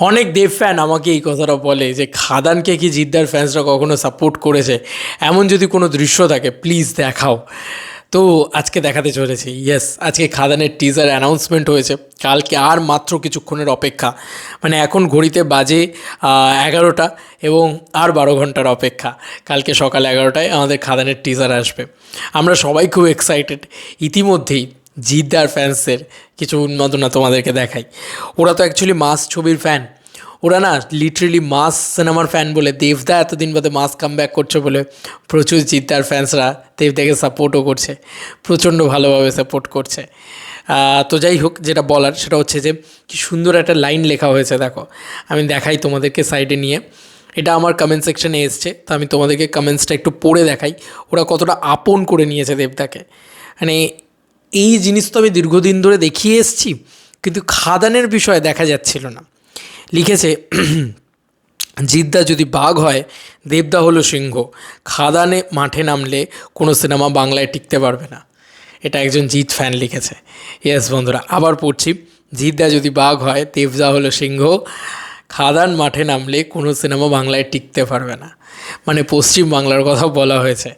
অনেক দেব ফ্যান আমাকে এই কথাটা বলে যে, খাদানকে কি জিদ্দার ফ্যান্সরা কখনো সাপোর্ট করেছে? এমন যদি কোনো দৃশ্য থাকে প্লিজ দেখাও। তো আজকে দেখাতে চলেছি। ইয়েস আজকে খাদানের টিজার অ্যানাউন্সমেন্ট হয়েছে। কালকে আর মাত্র কিছুক্ষণের অপেক্ষা। মানে এখন ঘড়িতে বাজে এগারোটা এবং আর বারো ঘণ্টার অপেক্ষা। কালকে সকাল এগারোটায় আমাদের খাদানের টিজার আসবে। আমরা সবাই খুব এক্সাইটেড ইতিমধ্যেই জিদ্দার ফ্যান্সের কিছু উন্মাদনা তোমাদেরকে দেখাই। ওরা তো অ্যাকচুয়ালি মাস ছবির ফ্যান ওরা না লিটারেলি মাস সিনেমার ফ্যান বলে, দেবদা এতদিন বাদে মাস কাম ব্যাক করছে বলে প্রচুর জিদ্দার ফ্যান্সরা দেবদাকে সাপোর্টও করছে, প্রচণ্ড ভালোভাবে সাপোর্ট করছে। তো যাই হোক, যেটা বলার সেটা হচ্ছে যে, কি সুন্দর একটা লাইন লেখা হয়েছে, দেখো। আমি দেখাই তোমাদেরকে সাইডে নিয়ে। এটা আমার কমেন্ট সেকশনে এসছে, তো আমি তোমাদেরকে কমেন্টসটা একটু পড়ে দেখাই। ওরা কতটা আপন করে নিয়েছে দেবদাকে। মানে এই জিনিস তো আমি দীর্ঘদিন ধরে দেখিয়ে এসেছি, কিন্তু খাদানের বিষয়ে দেখা যাচ্ছিল না। লিখেছে, জিদ্দা যদি বাঘ হয়, দেবদা হলো সিংহ। খাদানে মাঠে নামলে কোনো সিনেমা বাংলায় টিকতে পারবে না। এটা একজন জিৎ ফ্যান লিখেছে। ইয়েস বন্ধুরা, আবার পড়ছি। জিদ্দা যদি বাঘ হয়, দেবদা হলো সিংহ। খাদান মাঠে নামলে কোনো সিনেমা বাংলায় টিকতে পারবে না। মানে পশ্চিম বাংলার কথা বলা হয়েছে।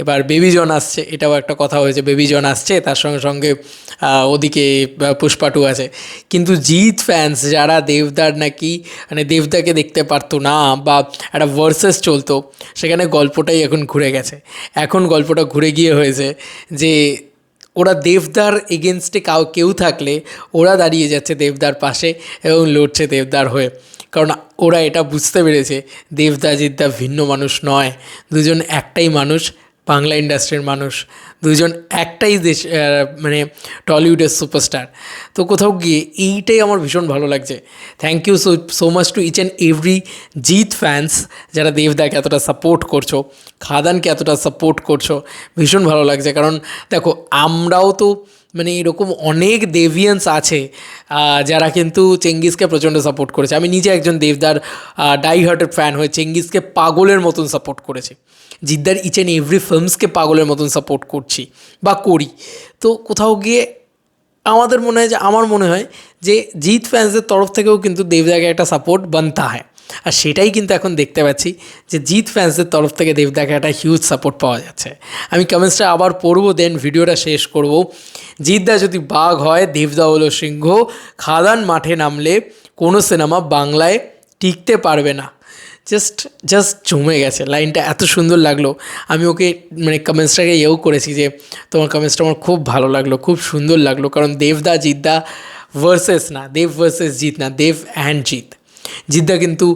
এবার বেবি জন আসছে, এটাও একটা কথা হয়েছে, বেবি জন আসছে, তার সঙ্গে সঙ্গে ওদিকে পুষ্পাটু আছে। কিন্তু জিৎ ফ্যান্স যারা দেবদার নাকি মানে দেবদাকে দেখতে পারতো না, বা একটা ভার্সেস চলতো, সেখানে গল্পটাই এখন ঘুরে গেছে। এখন গল্পটা ঘুরে গিয়ে হয়েছে যে ওরা দেবদার এগেনস্টে কাউ, কেউ থাকলে ওরা দাঁড়িয়ে যাচ্ছে দেবদার পাশে এবং লড়ছে দেবদার হয়ে। কারণ ওরা এটা বুঝতে পেরেছে, দেবদা জিদ্দা ভিন্ন মানুষ নয়, দুজন একটাই মানুষ। বাংলা ইন্ডাস্ট্রির মানুষ দুজন একটাই দেশ মানে টলিউডের সুপারস্টার। তো কোথাও গিয়ে এইটাই আমার ভীষণ ভালো লাগছে। Thank you so so much to each and every Jeet fans যারা দেবদাকে এতটা সাপোর্ট করছ খাদানকে এতটা সাপোর্ট করছ, ভীষণ ভালো লাগছে। কারণ দেখো, আমরাও তো মানে এরকম অনেক দেভিয়ান্স আছে যারা কিন্তু চেঙ্গিসকে প্রচণ্ড সাপোর্ট করেছে। আমি নিজে একজন দেবদার ডাই হার্টেড ফ্যান হয়ে চেঙ্গিসকে পাগলের মতন সাপোর্ট করেছি। জিদ্দার ইচ অ্যান্ড এভরি ফিল্মসকে পাগলের মতন সাপোর্ট করছি বা করি। তো কোথাও গিয়ে আমাদের মনে হয় যে, আমার মনে হয় যে জিৎ ফ্যান্সের তরফ থেকেও কিন্তু দেবদাকে একটা সাপোর্ট বানতা হয়। আর সেটাই কিন্তু এখন দেখতে পাচ্ছি যে জিৎ ফ্যান্সদের তরফ থেকে দেবদাকে একটা হিউজ সাপোর্ট পাওয়া যাচ্ছে। আমি কমেন্টসটা আবার পড়ব দেন ভিডিওটা শেষ করব। জিদ্দা যদি বাঘ হয়, দেবদা হলো সিংহ। খাদান মাঠে নামলে কোনো সিনেমা বাংলায় টিকতে পারবে না। জাস্ট জাস্ট জমে গেছে। লাইনটা এত সুন্দর লাগল। আমি ওকে মানে কমেন্টসটাকে ইয়েও করেছি যে তোমার কমেন্টসটা আমার খুব ভালো লাগল, খুব সুন্দর লাগল। কারণ দেবদা জিদ্দা ভার্সেস না, দেব ভার্সেস জিৎ না, দেব অ্যান্ড জিৎ। জিদ্দা কিন্তু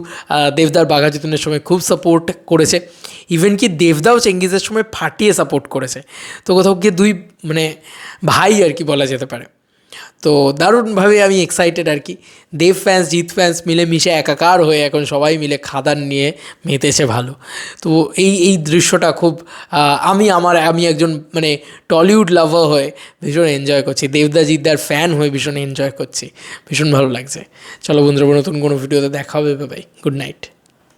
দেবদার দেবদার জিতনের সময় খুব সাপোর্ট করেছে। ইভেন কি দেবদাও চেঙ্গিজের সময় ফাটিয়ে সাপোর্ট করেছে। তো কোথাও গিয়ে দুই মানে ভাই আর কি বলা যেতে পারে। তো দারুণভাবে আমি এক্সাইটেড আর কি। দেব ফ্যান্স জিৎ ফ্যান্স মিলে মিশে একাকার হয়ে এখন সবাই মিলে খাদান নিয়ে মেতেছে ভালো। তো এই এই দৃশ্যটা খুব আমি আমার, আমি একজন মানে টলিউড লাভার হয়ে ভীষণ এনজয় করছি। দেবদা জিদ্দার ফ্যান হয়ে ভীষণ এনজয় করছি। ভীষণ ভালো লাগছে। চলো বন্ধুরা, নতুন কোনো ভিডিওতে দেখা হবে ভাই গুড নাইট